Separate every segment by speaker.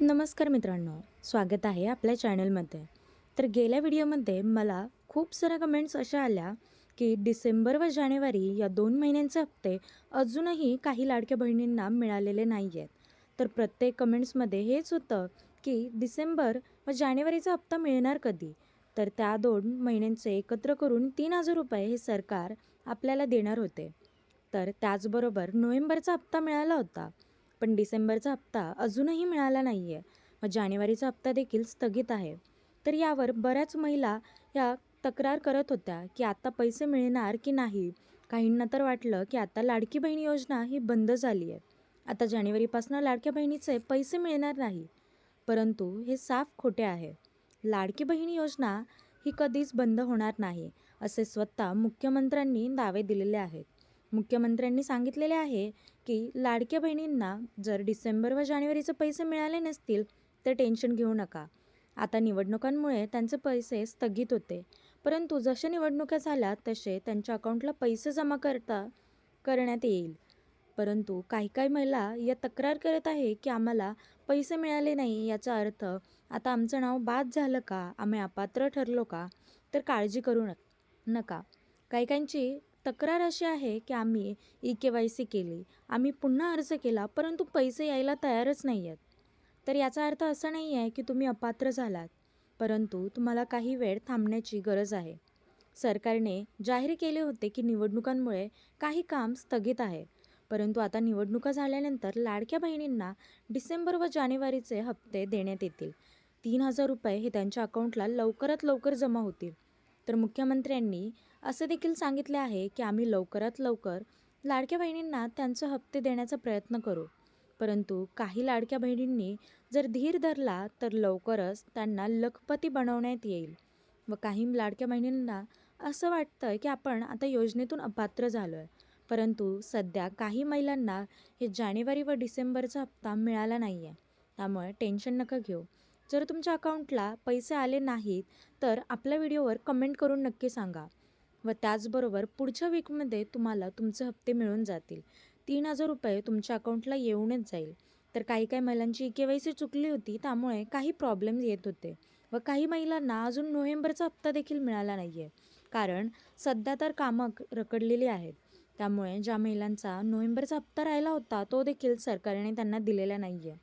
Speaker 1: नमस्कार मित्रांनो स्वागत आहे आपल्या चॅनलमध्ये. तर गेल्या व्हिडिओमध्ये मला खूप साऱ्या कमेंट्स अशा आल्या की डिसेंबर व जानेवारी या दोन महिन्यांचे हप्ते अजूनही काही लाडक्या बहिणींना मिळालेले नाही आहेत तर प्रत्येक कमेंट्समध्ये हेच होतं की डिसेंबर व जानेवारीचा हप्ता मिळणार कधी? तर त्या दोन महिन्यांचे एकत्र करून तीन हजार रुपये हे सरकार आपल्याला देणार होते. तर त्याचबरोबर नोव्हेंबरचा हप्ता मिळाला होता. पण डिसेंबरचा हप्ता अजूनही मिळाला नाही आहे मग जानेवारीचा हप्ता देखील स्थगित आहे. तर यावर बऱ्याच महिला या तक्रार करत होत्या की आता पैसे मिळणार की नाही. काहींना तर वाटलं की आता लाडकी बहीण योजना ही बंद झाली आहे आता जानेवारीपासून लाडक्या बहिणीचे पैसे मिळणार नाही. परंतु हे साफ खोटे आहे. लाडकी बहीण योजना ही कधीच बंद होणार नाही असे स्वतः मुख्यमंत्र्यांनी दावे दिलेले आहेत. मुख्यमंत्र्यांनी सांगितलेले आहे की लाडक्या बहिणींना जर डिसेंबर व जानेवारीचे पैसे मिळाले नसतील तर टेन्शन घेऊ नका. आता निवडणुकांमुळे त्यांचे पैसे स्थगित होते. परंतु जशा निवडणुका झाल्या तसे त्यांच्या अकाउंटला पैसे जमा करता करण्यात येईल. परंतु काही काही महिला या तक्रार करत आहे की आम्हाला पैसे मिळाले नाही याचा अर्थ आता आमचं नाव बाद झालं का? आम्ही अपात्र ठरलो का? तर काळजी करू न नका. काही काहींची तक्रार अशी आहे की आम्ही ई के वाय सी केली. आम्ही पुन्हा अर्ज केला परंतु पैसे यायला तयारच नाही आहेत तर याचा अर्थ असा नाही आहे की तुम्ही अपात्र झालात परंतु तुम्हाला काही वेळ थांबण्याची गरज आहे. सरकारने जाहीर केले होते की निवडणुकांमुळे काही काम स्थगित आहे परंतु आता निवडणुका झाल्यानंतर लाडक्या बहिणींना डिसेंबर व जानेवारीचे हप्ते देण्यात येतील. तीन हजार रुपये हे त्यांच्या अकाउंटला लवकरात लवकर जमा होतील. तर मुख्यमंत्र्यांनी असं देखील सांगितले आहे की आम्ही लवकरात लवकर लाडक्या बहिणींना त्यांचे हप्ते देण्याचा प्रयत्न करू. परंतु काही लाडक्या बहिणींनी जर धीर धरला तर लवकरच त्यांना लखपती बनवण्यात येईल. व काही लाडक्या बहिणींना असं वाटतं की आपण आता योजनेतून अपात्र झालो आहे परंतु सध्या काही महिलांना हे जानेवारी व डिसेंबरचा हप्ता मिळाला नाही आहे त्यामुळे टेन्शन नका घेऊ. जर तुमच्या अकाउंटला पैसे आले नाहीत तर आपल्या व्हिडिओवर कमेंट करून नक्की सांगा. व त्याचबरोबर पुढच्या वीकमध्ये तुम्हाला तुमचे हप्ते मिळून जातील. तीन हजार रुपये तुमच्या अकाउंटला येऊनच जाईल. तर काही काही महिलांची के वाय सी चुकली होती त्यामुळे काही प्रॉब्लेम्स येत होते. व काही महिलांना अजून नोव्हेंबरचा हप्ता देखील मिळाला नाही आहे कारण सध्या तर कामं रकडलेली रखडलेली आहेत. त्यामुळे ज्या महिलांचा नोव्हेंबरचा हप्ता राहिला होता तो देखील सरकारने त्यांना दिलेला नाही आहे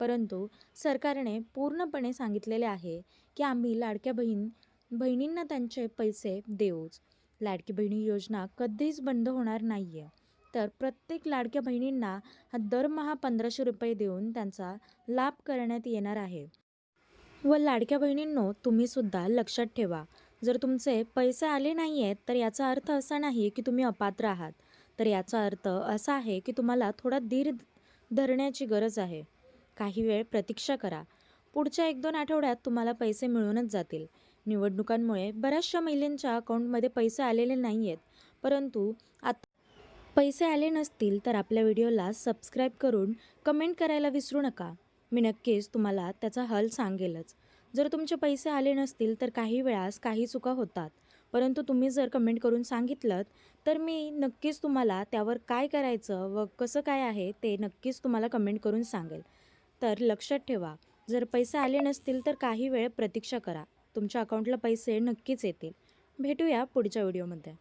Speaker 1: परंतु सरकारने पूर्णपणे सांगितलेले आहे की आम्ही लाडक्या बहीण बहिणींना त्यांचे पैसे देऊच. लाडकी बहिणी योजना कधीच बंद होणार नाही आहे तर प्रत्येक लाडक्या बहिणींना हा दरमहा पंधराशे रुपये देऊन त्यांचा लाभ करण्यात येणार आहे. व लाडक्या बहिणींनो तुम्हीसुद्धा लक्षात ठेवा. जर तुमचे पैसे आले नाही आहेत तर याचा अर्थ असा नाही की तुम्ही अपात्र आहात. तर याचा अर्थ असा आहे की तुम्हाला थोडा धीर धरण्याची गरज आहे. काही वेळ प्रतीक्षा करा. पुढच्या एक दोन आठवड्यात तुम्हाला पैसे मिळूनच जातील. निवडणुकांमुळे बऱ्याचशा महिलांच्या अकाउंटमध्ये पैसे आलेले नाही आहेत परंतु आता पैसे आले नसतील तर आपल्या व्हिडिओला सबस्क्राईब करून कमेंट करायला विसरू नका. मी नक्कीच तुम्हाला त्याचा हल सांगेलच. जर तुमचे पैसे आले नसतील तर काही वेळास काही चुका होतात. परंतु तुम्ही जर कमेंट करून सांगितलं तर मी नक्कीच तुम्हाला त्यावर काय करायचं व कसं काय आहे ते नक्कीच तुम्हाला कमेंट करून सांगेल. तर लक्षात ठेवा जर पैसे आले नसतील तर काही वेळ प्रतीक्षा करा. तुमच्या अकाउंटला पैसे नक्कीच येतील. भेटूया पुढच्या व्हिडिओमध्ये